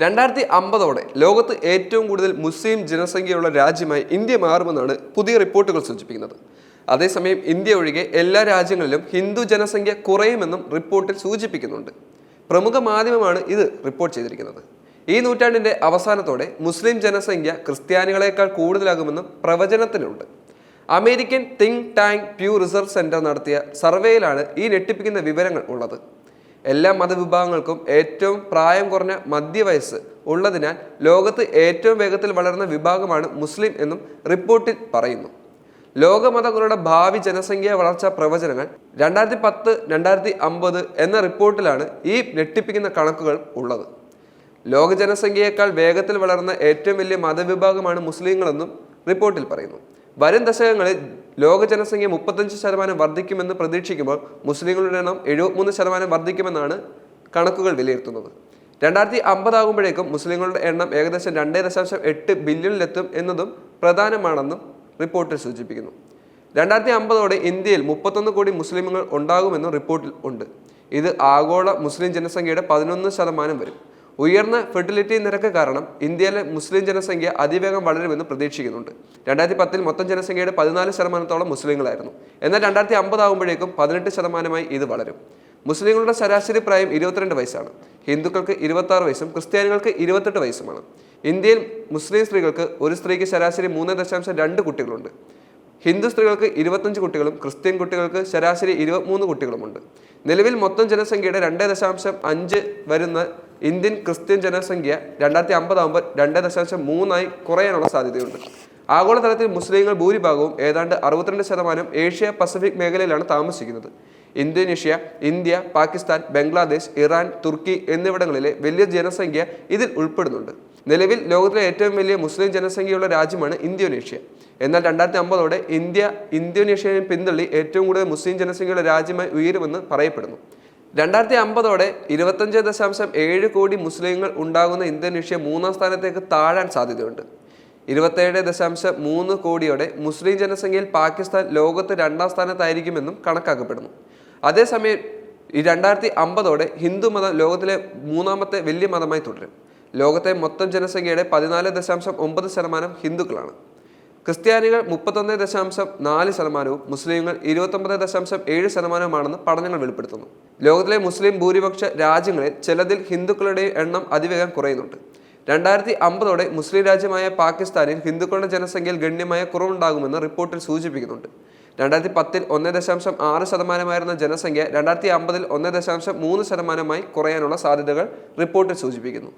രണ്ടായിരത്തി അമ്പതോടെ ലോകത്ത് ഏറ്റവും കൂടുതൽ മുസ്ലിം ജനസംഖ്യയുള്ള രാജ്യമായി ഇന്ത്യ മാറുമെന്നാണ് പുതിയ റിപ്പോർട്ടുകൾ സൂചിപ്പിക്കുന്നത്. അതേസമയം ഇന്ത്യ ഒഴികെ എല്ലാ രാജ്യങ്ങളിലും ഹിന്ദു ജനസംഖ്യ കുറയുമെന്നും റിപ്പോർട്ടിൽ സൂചിപ്പിക്കുന്നുണ്ട്. പ്രമുഖ മാധ്യമമാണ് ഇത് റിപ്പോർട്ട് ചെയ്തിരിക്കുന്നത്. ഈ നൂറ്റാണ്ടിന്റെ അവസാനത്തോടെ മുസ്ലിം ജനസംഖ്യ ക്രിസ്ത്യാനികളെക്കാൾ കൂടുതലാകുമെന്നും പ്രവചനത്തിലുണ്ട്. American think tank Pew research centre നടത്തിയ സർവേയിലാണ് ഈ ഞെട്ടിപ്പിക്കുന്ന വിവരങ്ങൾ ഉള്ളത്. എല്ലാ മതവിഭാഗങ്ങൾക്കും ഏറ്റവും പ്രായം കുറഞ്ഞ മധ്യവയസ്സ് ഉള്ളതിനാൽ ലോകത്ത് ഏറ്റവും വേഗത്തിൽ വളർന്ന വിഭാഗമാണ് മുസ്ലിം എന്നും റിപ്പോർട്ടിൽ പറയുന്നു. ലോകമതങ്ങളുടെ ഭാവി ജനസംഖ്യ വളർച്ചാ പ്രവചനങ്ങൾ രണ്ടായിരത്തി പത്ത് രണ്ടായിരത്തി അമ്പത് എന്ന റിപ്പോർട്ടിലാണ് ഈ ഞെട്ടിപ്പിക്കുന്ന കണക്കുകൾ ഉള്ളത്. ലോക ജനസംഖ്യയേക്കാൾ വേഗത്തിൽ വളർന്ന ഏറ്റവും വലിയ മതവിഭാഗമാണ് മുസ്ലിങ്ങളെന്നും റിപ്പോർട്ടിൽ പറയുന്നു. വരും ദശകങ്ങളിൽ ലോക ജനസംഖ്യ മുപ്പത്തഞ്ച് ശതമാനം വർദ്ധിക്കുമെന്ന് പ്രതീക്ഷിക്കുമ്പോൾ മുസ്ലിങ്ങളുടെ എണ്ണം എഴുപത്തിമൂന്ന് ശതമാനം വർദ്ധിക്കുമെന്നാണ് കണക്കുകൾ വിലയിരുത്തുന്നത്. രണ്ടായിരത്തി അമ്പതാകുമ്പോഴേക്കും മുസ്ലിങ്ങളുടെ എണ്ണം ഏകദേശം രണ്ടേ ദശാംശം എട്ട് ബില്യണിലെത്തും എന്നതും പ്രധാനമാണെന്നും റിപ്പോർട്ടിൽ സൂചിപ്പിക്കുന്നു. രണ്ടായിരത്തി അമ്പതോടെ ഇന്ത്യയിൽ മുപ്പത്തൊന്ന് കോടി മുസ്ലിമുകൾ ഉണ്ടാകുമെന്നും റിപ്പോർട്ടിൽ ഉണ്ട്. ഇത് ആഗോള മുസ്ലിം ജനസംഖ്യയുടെ പതിനൊന്ന് ശതമാനം വരും. ഉയർന്ന ഫെർട്ടിലിറ്റി നിരക്ക് കാരണം ഇന്ത്യയിലെ മുസ്ലിം ജനസംഖ്യ അതിവേഗം വളരുമെന്ന് പ്രതീക്ഷിക്കുന്നുണ്ട്. രണ്ടായിരത്തി പത്തിൽ മൊത്തം ജനസംഖ്യയുടെ പതിനാല് ശതമാനത്തോളം മുസ്ലിങ്ങളായിരുന്നു. എന്നാൽ രണ്ടായിരത്തി അമ്പതാകുമ്പോഴേക്കും പതിനെട്ട് ശതമാനമായി ഇത് വളരും. മുസ്ലിങ്ങളുടെ ശരാശരി പ്രായം ഇരുപത്തിരണ്ട് വയസ്സാണ്. ഹിന്ദുക്കൾക്ക് ഇരുപത്തി ആറ് വയസ്സും ക്രിസ്ത്യാനികൾക്ക് ഇരുപത്തെട്ട് വയസ്സുമാണ്. ഇന്ത്യയിൽ മുസ്ലിം സ്ത്രീകൾക്ക് ഒരു സ്ത്രീക്ക് ശരാശരി മൂന്ന് ദശാംശം രണ്ട് കുട്ടികളുണ്ട്. ഹിന്ദു സ്ത്രീകൾക്ക് ഇരുപത്തഞ്ച് കുട്ടികളും ക്രിസ്ത്യൻ കുട്ടികൾക്ക് ശരാശരി ഇരുപത്തിമൂന്ന് കുട്ടികളുമുണ്ട്. നിലവിൽ മൊത്തം ജനസംഖ്യയുടെ രണ്ട് ദശാംശം അഞ്ച് വരുന്ന ഇന്ത്യൻ ക്രിസ്ത്യൻ ജനസംഖ്യ രണ്ടായിരത്തി അമ്പതാകുമ്പോൾ രണ്ട് ദശാംശം മൂന്നായി കുറയാനുള്ള സാധ്യതയുണ്ട്. ആഗോളതലത്തിൽ മുസ്ലിങ്ങൾ ഭൂരിഭാഗവും ഏതാണ്ട് അറുപത്തിരണ്ട് ശതമാനം ഏഷ്യ പസഫിക് മേഖലയിലാണ് താമസിക്കുന്നത്. Indonesia India Pakistan Bangladesh Iran തുർക്കി എന്നിവിടങ്ങളിലെ വലിയ ജനസംഖ്യ ഇതിൽ ഉൾപ്പെടുന്നുണ്ട്. നിലവിൽ ലോകത്തിലെ ഏറ്റവും വലിയ മുസ്ലിം ജനസംഖ്യയുള്ള രാജ്യമാണ് ഇന്തോനേഷ്യ. എന്നാൽ രണ്ടായിരത്തി അമ്പതോടെ ഇന്ത്യ ഇന്തോനേഷ്യയെ പിന്തള്ളി ഏറ്റവും കൂടുതൽ മുസ്ലിം ജനസംഖ്യയുള്ള രാജ്യമായി ഉയരുമെന്ന് പറയപ്പെടുന്നു. രണ്ടായിരത്തി അമ്പതോടെ ഇരുപത്തഞ്ച് ദശാംശം ഏഴ് കോടി മുസ്ലിങ്ങൾ ഉണ്ടാകുന്ന ഇന്തോനേഷ്യ മൂന്നാം സ്ഥാനത്തേക്ക് താഴാൻ സാധ്യതയുണ്ട്. ഇരുപത്തേഴ് ദശാംശം മൂന്ന് കോടിയോടെ മുസ്ലിം ജനസംഖ്യയിൽ പാകിസ്ഥാൻ ലോകത്ത് രണ്ടാം സ്ഥാനത്തായിരിക്കുമെന്നും കണക്കാക്കപ്പെടുന്നു. അതേസമയം രണ്ടായിരത്തി അമ്പതോടെ ഹിന്ദു മതം ലോകത്തിലെ മൂന്നാമത്തെ വലിയ മതമായി തുടരും. ലോകത്തെ മൊത്തം ജനസംഖ്യയുടെ പതിനാല് ദശാംശം ഒമ്പത് ശതമാനം ഹിന്ദുക്കളാണ്. ക്രിസ്ത്യാനികൾ മുപ്പത്തൊന്ന് ദശാംശം നാല് ശതമാനവും മുസ്ലിങ്ങൾ ഇരുപത്തൊമ്പത് ദശാംശം ഏഴ് ശതമാനവുമാണെന്ന് പഠനങ്ങൾ വെളിപ്പെടുത്തുന്നു. ലോകത്തിലെ മുസ്ലിം ഭൂരിപക്ഷ രാജ്യങ്ങളിൽ ചിലതിൽ ഹിന്ദുക്കളുടെയും എണ്ണം അതിവേഗം കുറയുന്നുണ്ട്. രണ്ടായിരത്തി അമ്പതോടെ മുസ്ലിം രാജ്യമായ പാകിസ്ഥാനിൽ ഹിന്ദുക്കളുടെ ജനസംഖ്യയിൽ ഗണ്യമായ കുറവുണ്ടാകുമെന്ന് റിപ്പോർട്ടിൽ സൂചിപ്പിക്കുന്നുണ്ട്. രണ്ടായിരത്തി പത്തിൽ ഒന്ന് ദശാംശം ആറ് ശതമാനമായിരുന്ന ജനസംഖ്യ രണ്ടായിരത്തി അമ്പതിൽ ഒന്ന് ദശാംശം മൂന്ന് ശതമാനമായി കുറയാനുള്ള സാധ്യതകൾ റിപ്പോർട്ടിൽ സൂചിപ്പിക്കുന്നു.